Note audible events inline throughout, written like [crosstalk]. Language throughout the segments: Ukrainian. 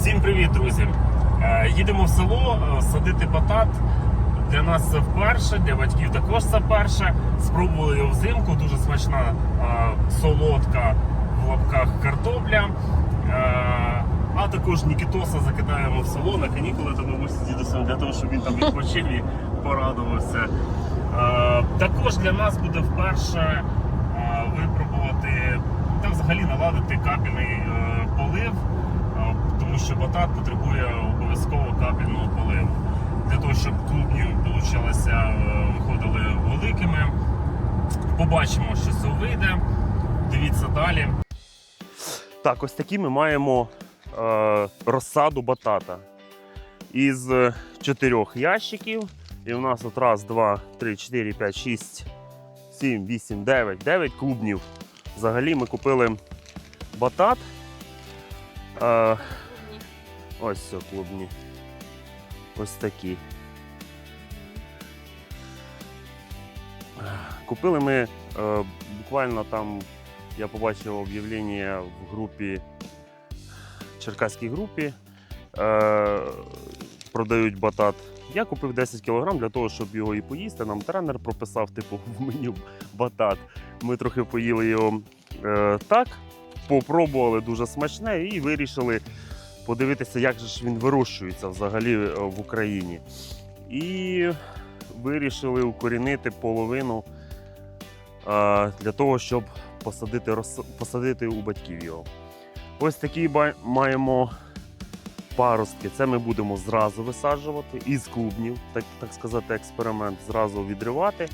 Всім привіт, друзі! Е, Їдемо в село е, садити батат. Для нас це вперше, для батьків також це вперше. Спробували його взимку, дуже смачна е, солодка в лапках картопля. А також Нікітоса закидаємо в село на канікули до бабусі з для того, щоб він там відпочив і порадувався. Також для нас буде вперше випробувати та взагалі наладити капельний полив, що батат потребує обов'язково капельного поливу. Для того, щоб клубні е, виходили великими. Побачимо, що це вийде. Дивіться далі. Так, ось такі ми маємо е, розсаду батата. Із е, чотирьох ящиків. І у нас от раз, два, три, чотири, п'ять, шість, сім, вісім, дев'ять, дев'ять клубнів. Взагалі ми купили батат. Е, ось все клубні. Ось такі. Купили ми е, буквально там, я побачив об'явлення в групі, черкаській групі. Е, продають батат. Я купив 10 кг для того, щоб його і поїсти. Нам тренер прописав, типу, [laughs] в меню батат. Ми трохи поїли його е, так, попробували дуже смачне і вирішили подивитися, як же ж він вирощується взагалі е, в Україні. І вирішили укорінити половину е, для того, щоб посадити, посадити у батьків його. Ось ба- маємо паростки. Це ми будемо зразу висаджувати із клубнів, так, так сказати, експеримент, зразу відривати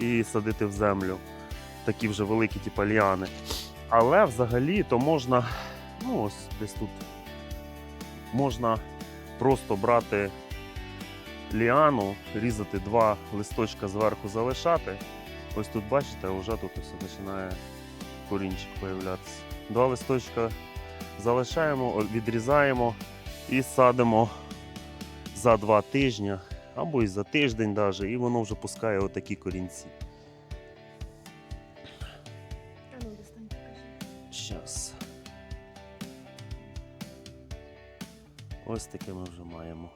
і садити в землю. Такі вже великі, типу ліани. Але взагалі то можна, ну ось десь тут можна просто брати ліану, різати два листочка зверху залишати. Ось тут бачите, вже тут ось починає корінчик появлятися. Два листочка залишаємо, відрізаємо і садимо за два тижні або і за тиждень навіть, і воно вже пускає отакі корінці. А Ось таке ми вже маємо.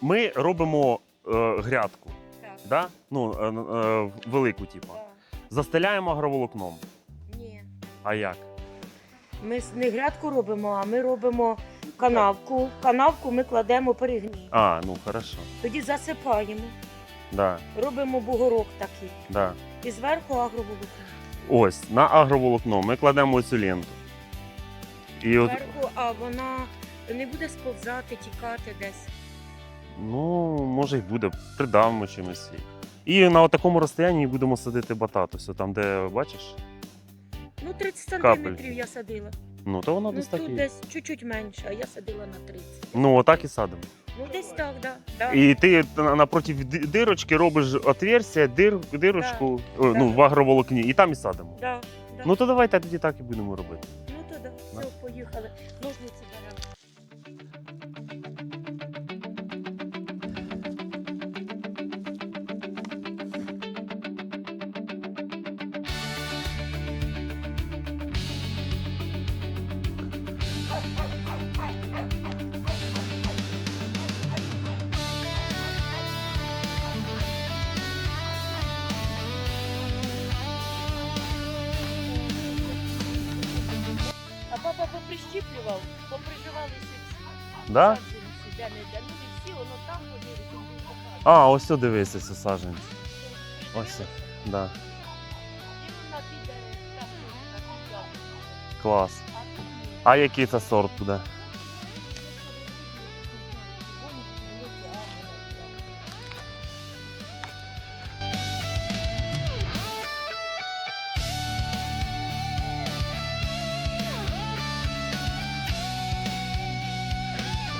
Ми робимо е, грядку, Так. да? ну, е, е, велику, типу. Да. Застеляємо агроволокном. Ні. А як? Ми с- не грядку робимо, а ми робимо канавку. Канавку ми кладемо перегній. А, ну хорошо. Тоді засипаємо, Да, робимо бугорок такий. да. І зверху агроволокно. Ось, на агроволокно ми кладемо цю ленту. І от, Зверху, а вона не буде сповзати, тікати десь. ну, може й буде, придавимо чимось. І на такому розстоянні будемо садити батат. Ось там, де бачиш? Ну, 30 Капель. сантиметрів я садила. Ну, то воно Ну десь так тут і. десь чуть-чуть менше, а я садила на 30. Ну, отак і садимо. Ну десь так, да. да. І ти на- напроти ди- дирочки робиш отверстя, дир, дирочку о, ну, да. в агроволокні, і там і садимо. Да, да. Ну то давайте тоді так і будемо робити. Поїхали. Ножниці Да? Де не де. Ну всі, воно там. А, ось сюди дивися, це. Ось. це, Да. Клас. А. А який це сорт буде?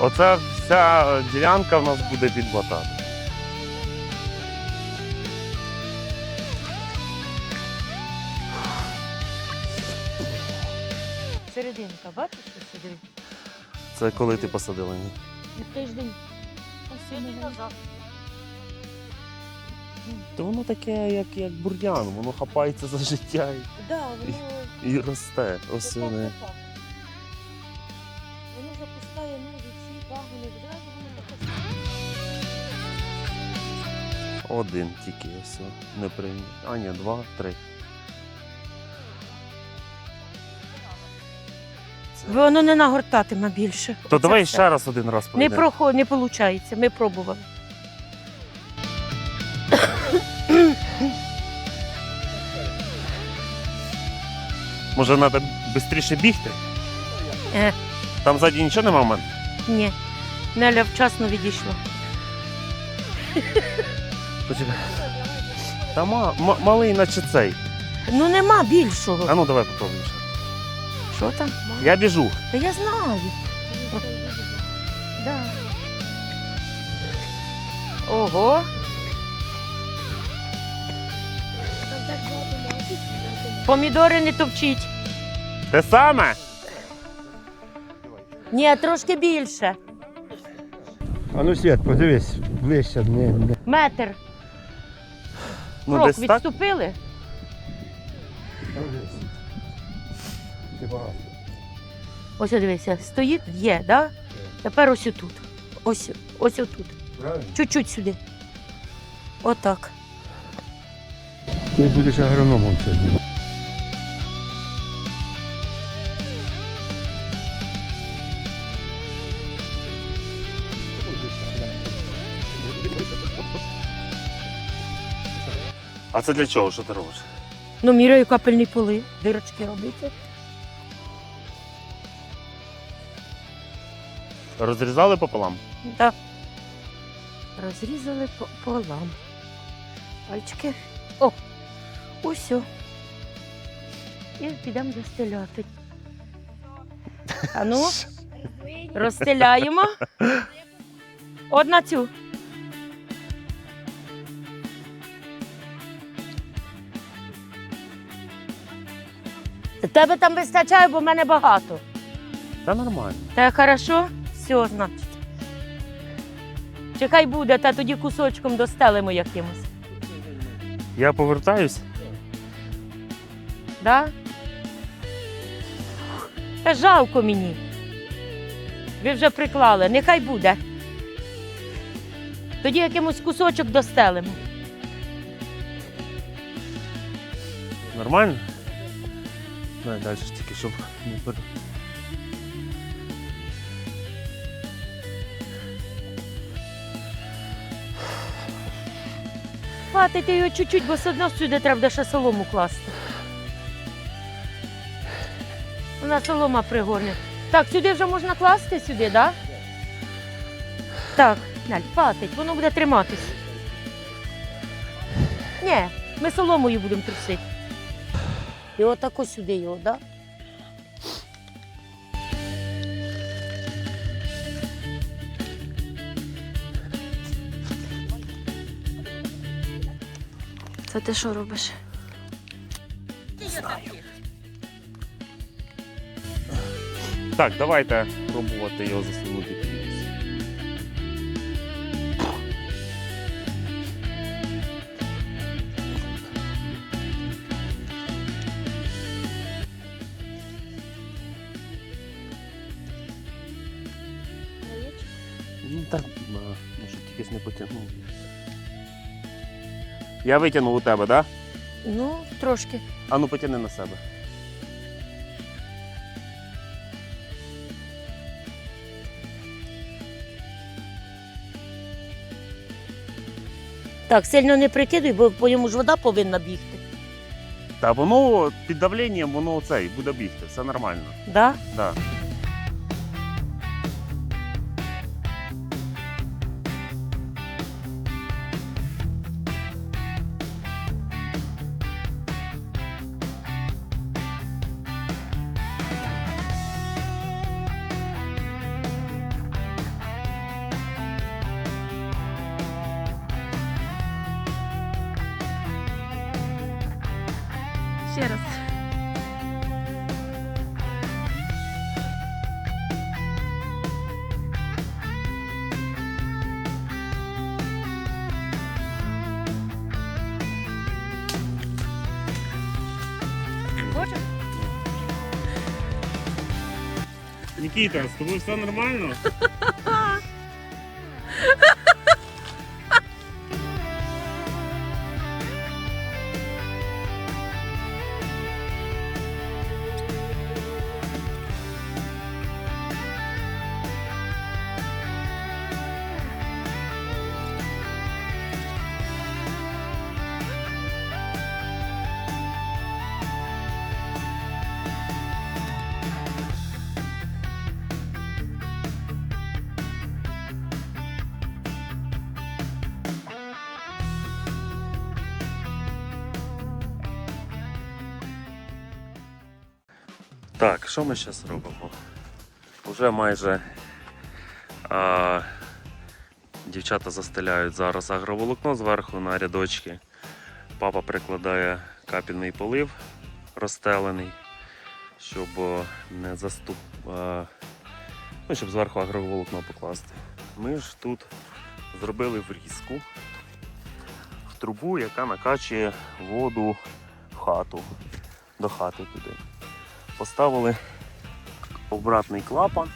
Оця вся ділянка в нас буде під батат. Серединка, бачиш, що сюди? Це коли ти посадила? її? Тиждень. Тиждень назад. То воно таке, як, як бур'ян, воно хапається за життя Да, воно і, і росте. Ось вони. Один тільки ось не прийняв. А, ні, два, три. Воно не нагортатиме більше. То Оце давай все. ще раз один раз Не пройдемо. проход, не виходить. Ми пробували. [coughs] Може, треба швидше бігти? Е, Там ззаді нічого нема в мене? ні. Неля вчасно відійшла. Почекай. Та ма, ма- малий, наче цей. Ну нема більшого. А ну давай попробуємо. ще. Що там? Я біжу. Та я знаю. Да. Ого. Помідори не товчіть. Те саме? Ні, трошки більше. А ну світ, подивись, ближче. Не, не. Метр. Ну, Крок десь так. відступили. Багато. Ось дивися, стоїть, є, да? Тепер ось отут. Ось, ось отут. Правильно? Чуть-чуть сюди. Отак. Ти будеш агрономом сьогодні. А це для чого? Що ти робиш? Ну, міряю капельні поли. Дирочки робити. Розрізали пополам? Так. Розрізали по полам. Пальчики. О! Ось. о. І підемо застеляти. А ну, [laughs] розстеляємо. От на цю. Тебе там вистачає, бо в мене багато. Та нормально. Та хорошо? Все, значить. Чекай буде, та тоді кусочком достелимо якимось. Я повертаюсь. Да? Та жалко мені. Ви вже приклали, нехай буде. Тоді якимось кусочок достелимо. Нормально? Давай далі тільки, щоб не пер... Хватити його чуть-чуть, бо все одно сюди треба ще солому класти. Вона солома пригорне. Так, сюди вже можна класти сюди, так? Да? Так, Наль, хватить, воно буде триматись. Ні, ми соломою будемо трусити. І отако сюди його, так? Да? Це ти що робиш? Так, давайте пробувати його засунути Я витягнув у тебе, так? Да? Ну, трошки. А ну потягни на себе. Так, сильно не прикидуй, бо по ньому ж вода повинна бігти. Та воно під давленням, воно цей буде бігти, все нормально. Да? Да. Нікіта, з тобою все нормально? [laughs] Так, що ми зараз робимо? Уже майже а, дівчата застеляють зараз агроволокно зверху на рядочки. Папа прикладає капельний полив розстелений, щоб не заступ. А, ну, щоб зверху агроволокно покласти. Ми ж тут зробили врізку в трубу, яка накачує воду в хату, до хати туди поставили обратний клапан,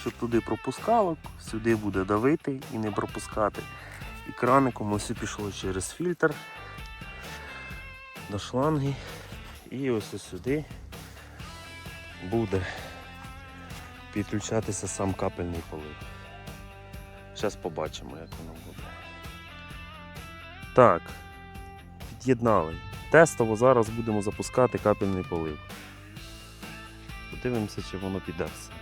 щоб туди пропускало, сюди буде давити і не пропускати. І краником ось пішло через фільтр до шланги. І ось ось сюди буде підключатися сам капельний полив. Зараз побачимо, як воно буде. Так, під'єднали. Тестово зараз будемо запускати капельний полив. Подивимося, чи воно піде все.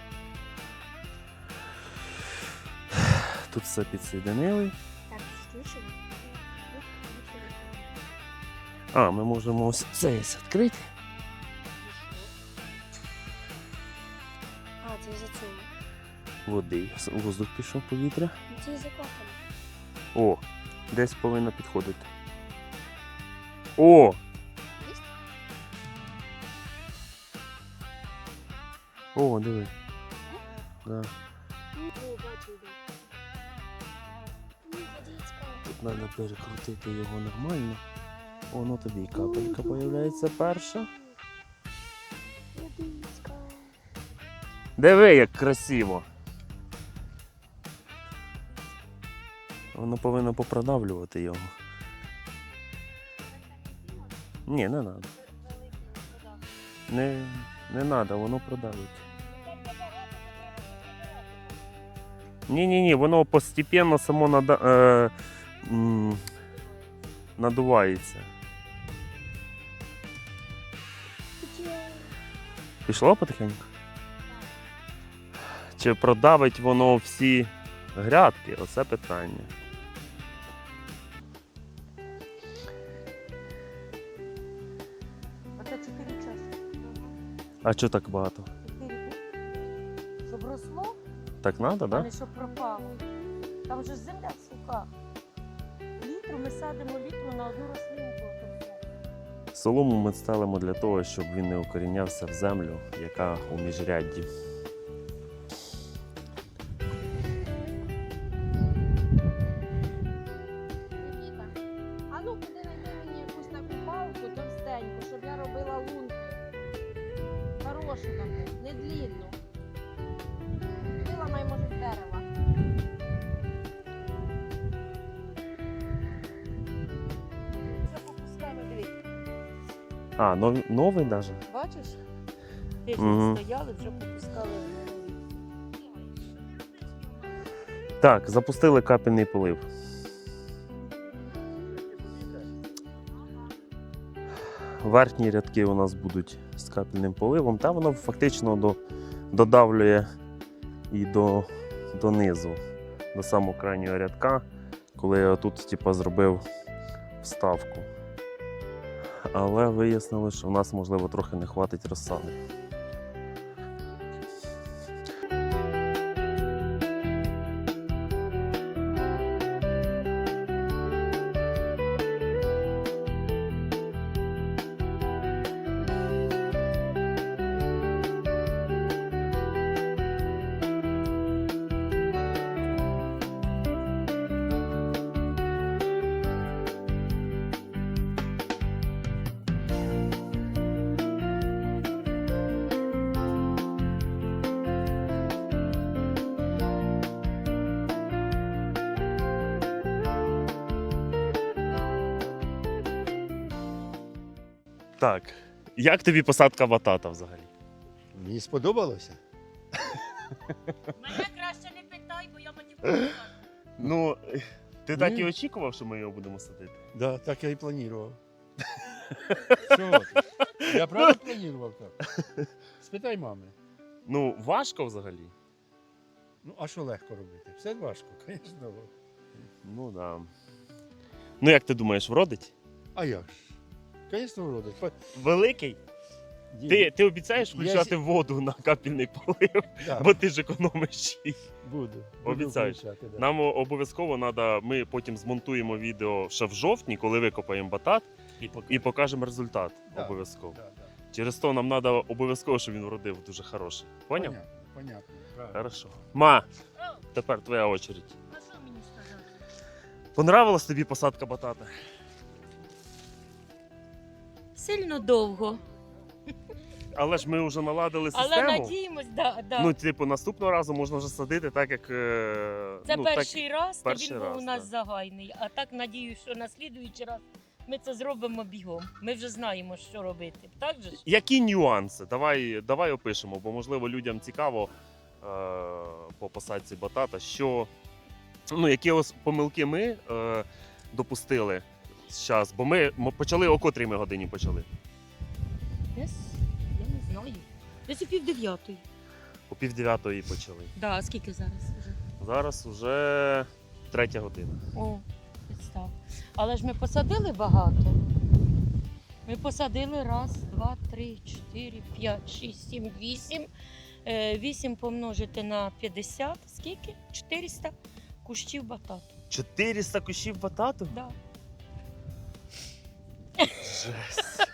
Тут все підсоєдинили. Так, включено. А, ми можемо ось це відкрити. А, це за цього. Води. Воздух пішов повітря. Це за коком. О, десь повинно підходити. О! О, диви. Да. Тут треба перекрутити його нормально. Воно тобі і капелька появляється перша. Диви, як красиво. Воно повинно попродавлювати його. Ні, не треба. Не, не треба, воно продавить. Ні, ні, ні, воно постепенно само нада, е, м, надувається. Пішло потихеньку? Чи продавить воно всі грядки? Оце питання. А що так багато? Щоб росло, Так треба, а так? Да? не щоб пропало. Там же ж земля суха. Літру ми садимо літру на одну рослинку. все. Солому ми ставимо для того, щоб він не укорінявся в землю, яка у міжрядді. Новий, навіть? Бачиш? Тиждень Мгм. стояли, вже попускали. Так, запустили капельний полив. Верхні рядки у нас будуть з капельним поливом, та воно фактично до, додавлює і до, донизу, до самого крайнього рядка, коли я тут типу, зробив вставку. Але вияснили, що в нас можливо трохи не хватить розсади. Так. Як тобі посадка батата взагалі? Мені сподобалося. Мене краще не питай, бо я матюкаю. Ну, ти так Ні. і очікував, що ми його будемо садити? Да, так я і планував. [laughs] Що ти? Я правильно планував так? Спитай мами. Ну, важко взагалі. Ну, а що легко робити? Все важко, [laughs] звісно. Ну да. Ну, як ти думаєш, вродить? А як ж? Звісно, вродить. Великий? Ти, ти обіцяєш включати воду на капельний полив, Да, бо ти ж економиш їх. буду. Обіцяєш. Буду включати, да. Нам обов'язково треба, ми потім змонтуємо відео ще в жовтні, коли викопаємо батат, І і покажемо результат. Да. Обов'язково. Да, да. Через то нам треба обов'язково, щоб він вродив дуже хороший. Поняв? Понятно, понятно. Правильно. Хорошо. Ма, тепер твоя очередь. А що мені сказати? Понравилась тобі посадка батата? Сильно довго. Але ж ми вже наладили Але систему. надіємось, да, да. Ну, типу, наступного разу можна вже садити так, як. е, Це ну, перший раз, то перший він був у нас да. загальний. А так надію, що на слідуючий раз ми це зробимо бігом. Ми вже знаємо, що робити. Так же ж? Які нюанси? Давай, давай опишемо, бо можливо людям цікаво е, по посадці батата, що ну, які ось помилки ми е, допустили зараз, бо ми, ми почали о котрій ми годині почали. Десь, я не знаю. Десь о пів дев'ятої. О пів дев'ятої почали. Да, а скільки зараз вже? Зараз вже третя година. О, представ. Але ж ми посадили багато. Ми посадили раз, два, три, чотири, п'ять, шість, сім, вісім. Е, Вісім помножити на 50. Скільки? 400 кущів батату. 400 кущів батату? Да. Жесть.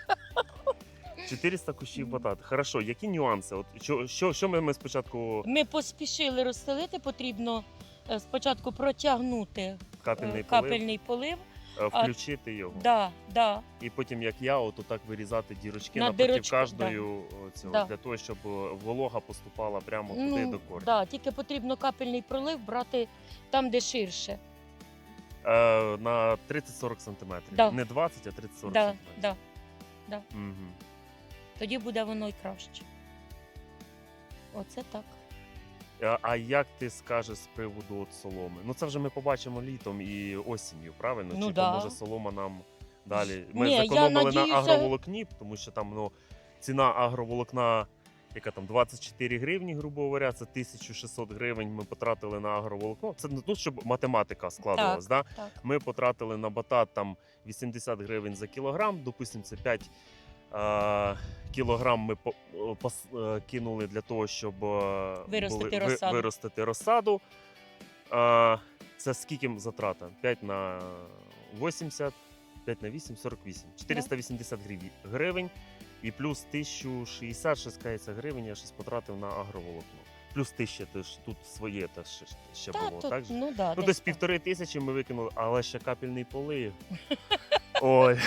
400 кущів батату. Хорошо, які нюанси? От що, що, що ми, ми спочатку Ми поспішили розстелити, потрібно е, спочатку протягнути е, капельний полив, капельний полив. е, включити його. Да, да. І потім, як я, от так вирізати дірочки На напроти дирочку, кожної о, цього, Да. для того, щоб е, волога поступала прямо туди Ну, до корня. да, тільки потрібно капельний пролив брати там, де ширше. Е, на 30-40 сантиметрів. Да. Не 20, а 30-40 Да, сантиметрів. да. Угу. Тоді буде воно й краще. Оце так. А, а як ти скажеш з приводу от соломи? Ну це вже ми побачимо літом і осінню, правильно? Ну Чи да. поможе солома нам далі? Ми Ні, я зекономили на надіюся- агроволокні, тому що там ну, ціна агроволокна, яка там 24 гривні, грубо говоря, це 1600 гривень. Ми потратили на агроволокно. Це не тут, щоб математика складувалась. Да? так. Ми потратили на батат там 80 гривень за кілограм, допустимо, це 5 е, кілограм ми е, кинули для того, щоб е, Виростити ви- розсаду. виростити розсаду. Е, це скільки затрата? 5 на 80, 5 на 8, 48. 480 гривень- гривень. І плюс 1060, ще скається гривень, я щось потратив на агроволокно. Плюс 1000, ти ж тут своє теж ще, ще Та, було, то, так же? ну, да, Ну, десь півтори тисячі ми викинули, але ще капельний полив. [laughs] Ой.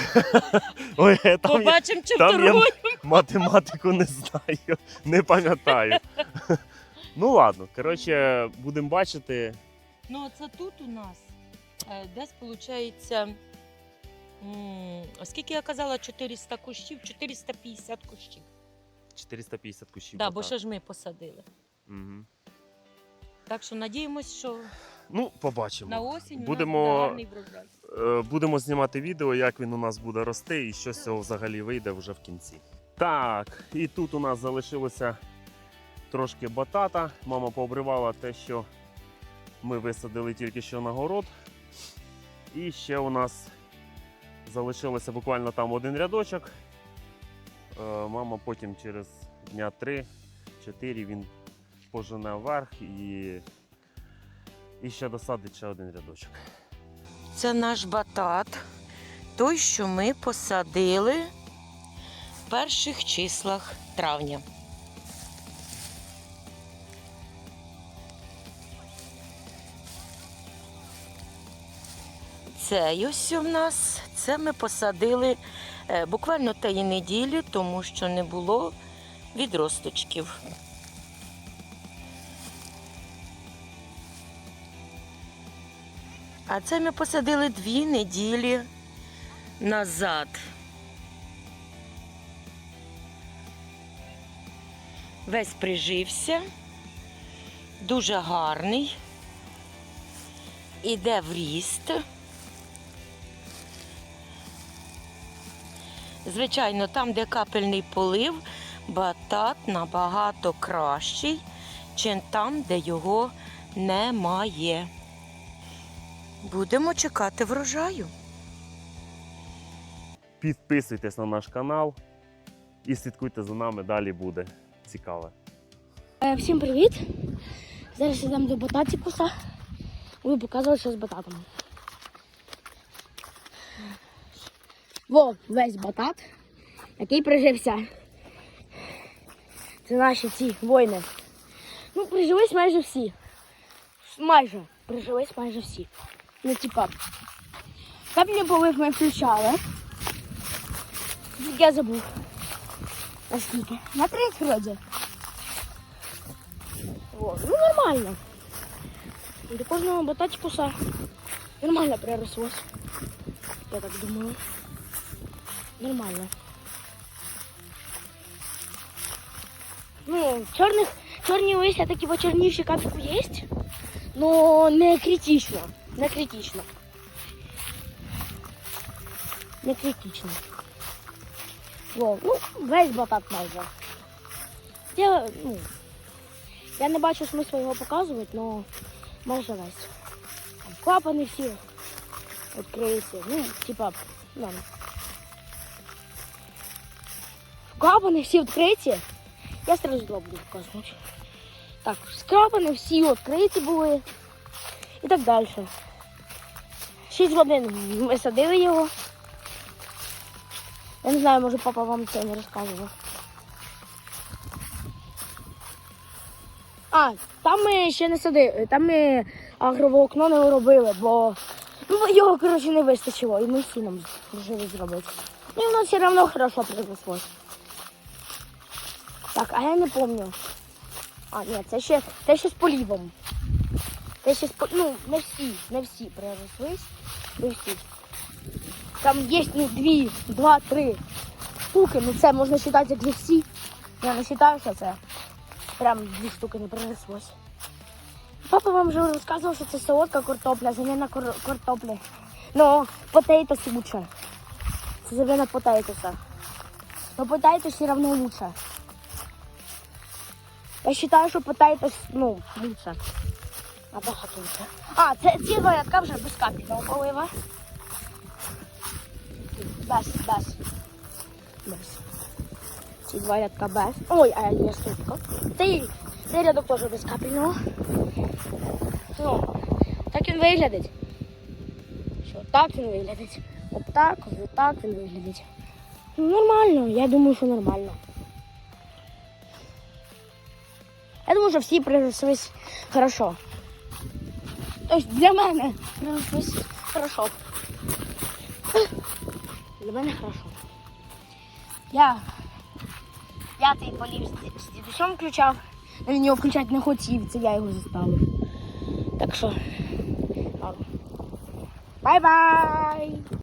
Ой, там я Побачимо, чи там я- математику не знаю, не пам'ятаю. Ну ладно, коротше, будемо бачити. Ну, це тут у нас е, десь виходить. Скільки я казала, 400 кущів, 450 кущів. 450 кущів. Да, бо батат. ще ж ми посадили. Мгм. Так що надіємось, що Ну, побачимо. на осінь у Будемо- нас буде гарний врожай. Е, Будемо знімати відео, як він у нас буде рости і що з цього взагалі вийде вже в кінці. Так, і тут у нас залишилося трошки батата. Мама пообривала те, що ми висадили тільки що на город. І ще у нас залишилося буквально там один рядочок. Е, Мама потім через дня 3-4 він пожене вверх і, і ще досадить ще один рядочок. Це наш батат, той, що ми посадили в перших числах травня. цей ось у нас це ми посадили е, буквально тієї неділі, тому що не було відросточків. А це ми посадили дві неділі назад. Весь прижився, дуже гарний, іде в ріст. Звичайно, там, де капельний полив, батат набагато кращий, чим там, де його немає. Будемо чекати врожаю. Підписуйтесь на наш канал і слідкуйте за нами, далі буде цікаве. Е, Всім привіт! Зараз йдемо до бататікуса. Буду показувати, що з бататом. Во, весь батат, який прижився. Це наші ці воїни. Ну, прижились майже всі. Майже. Прижились майже всі. Ну, типа. Капельний полив ми включали. Я забув. Наскільки? На треть вроді. О, ну нормально. До кожного бататикуса нормально прирослось. Я так думаю. Нормально. Ну, чорних, чорні листя такі почернівші капельку є, но не критично. Не критично. Не критично. Во, ну, весь батат майже. Я, ну, я не бачу смислу його показувати, але майже весь. Там клапани всі відкриються. Ну, типа, ну. Клапани всі відкриті. Я сразу два буду показувати. Так, клапани всі відкриті були. І так далі. Шість годин ми садили його. Я не знаю, може папа вам це не розказував. А, там ми ще не садили, там ми агроволокно не робили, бо ну, його, коротше, не вистачило, і ми сіном вирішили зробити. Ну, і воно все одно хорошо приросло. Так, а я не пам'ятаю. А, ні, це ще, це ще з полівом. Це ще з ну, не всі, не всі прирослись, не всі. Там є ну, дві, два, три штуки, ну це можна вважати як не всі. Я не вважаю, що це прям дві штуки не принеслось. Папа вам вже розказував, що це солодка картопля, заміна кор- картоплі. Ну, потейтос лучше. Це заміна потейтоса. Но потейтос все равно лучше. Я считаю, що потейтос, ну, лучше. Набагато лучше. А, це ці два рядка вже без капельного полива. Без, без. Без. Ці два рядка без. Ой, а є ступка. Цей, цей рядок теж без капельного. Ну, так він виглядить. Що так він виглядить. От так, він виглядить. Нормально, я думаю, що нормально. Я думаю, що всі прирослись хорошо. Тобто для мене прирослись хорошо. Для мене хорошо. Я, цей полів з, дідусем включав, але він його включати не хотів, я його заставив. Так що. Бай-бай!